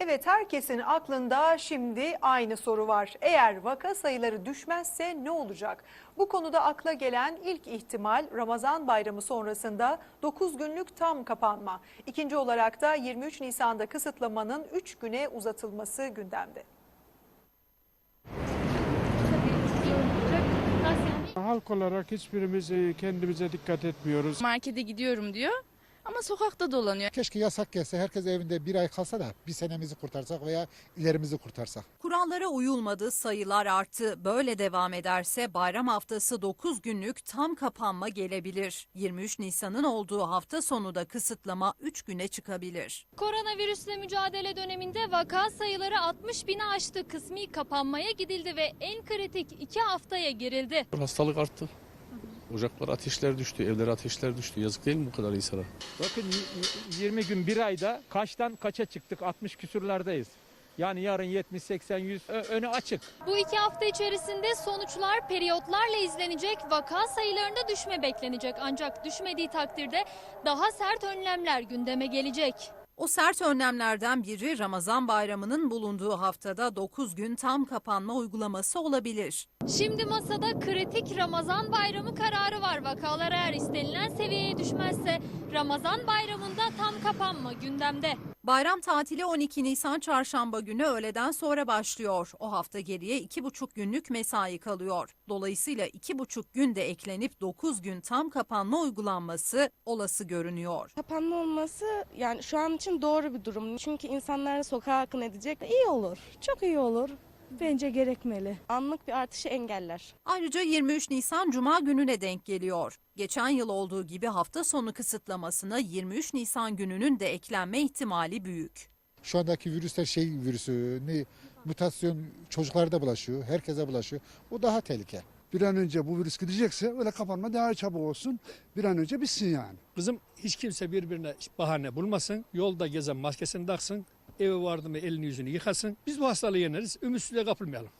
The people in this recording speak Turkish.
Evet herkesin aklında şimdi aynı soru var. Eğer vaka sayıları düşmezse ne olacak? Bu konuda akla gelen ilk ihtimal Ramazan bayramı sonrasında 9 günlük tam kapanma. İkinci olarak da 23 Nisan'da kısıtlamanın 3 güne uzatılması gündemde. Halk olarak hiçbirimiz e, kendimize dikkat etmiyoruz. Markete gidiyorum diyor ama sokakta dolanıyor. Keşke yasak gelse herkes evinde bir ay kalsa da bir senemizi kurtarsak veya ilerimizi kurtarsak. Kurallara uyulmadı, sayılar arttı. Böyle devam ederse bayram haftası 9 günlük tam kapanma gelebilir. 23 Nisan'ın olduğu hafta sonu da kısıtlama 3 güne çıkabilir. Koronavirüsle mücadele döneminde vaka sayıları 60 bini aştı. Kısmi kapanmaya gidildi ve en kritik iki haftaya girildi. Hastalık arttı. Ocaklar ateşler düştü, evlere ateşler düştü. Yazık değil mi bu kadar insana? Bakın y- y- 20 gün bir ayda kaçtan kaça çıktık 60 küsurlardayız. Yani yarın 70, 80, 100 ö- önü açık. Bu iki hafta içerisinde sonuçlar periyotlarla izlenecek, vaka sayılarında düşme beklenecek. Ancak düşmediği takdirde daha sert önlemler gündeme gelecek. O sert önlemlerden biri Ramazan bayramının bulunduğu haftada 9 gün tam kapanma uygulaması olabilir. Şimdi masada kritik Ramazan bayramı kararı var. Vakalar eğer istenilen seviyeye düşmezse Ramazan bayramında tam kapanma gündemde. Bayram tatili 12 Nisan çarşamba günü öğleden sonra başlıyor. O hafta geriye 2,5 günlük mesai kalıyor. Dolayısıyla 2,5 gün de eklenip 9 gün tam kapanma uygulanması olası görünüyor. Kapanma olması yani şu an için doğru bir durum. Çünkü insanlar sokağa akın edecek. İyi olur. Çok iyi olur. Bence gerekmeli. Anlık bir artışı engeller. Ayrıca 23 Nisan Cuma gününe denk geliyor. Geçen yıl olduğu gibi hafta sonu kısıtlamasına 23 Nisan gününün de eklenme ihtimali büyük. Şu andaki virüsler şey virüsü, ne, mutasyon çocuklarda bulaşıyor, herkese bulaşıyor. O daha tehlike. Bir an önce bu virüs gidecekse öyle kapanma daha çabuk olsun. Bir an önce bitsin yani. Kızım hiç kimse birbirine bahane bulmasın. Yolda gezen maskesini taksın. Eve vardı mı elini yüzünü yıkasın. Biz bu hastalığı yeneriz. Ümitsizliğe kapılmayalım.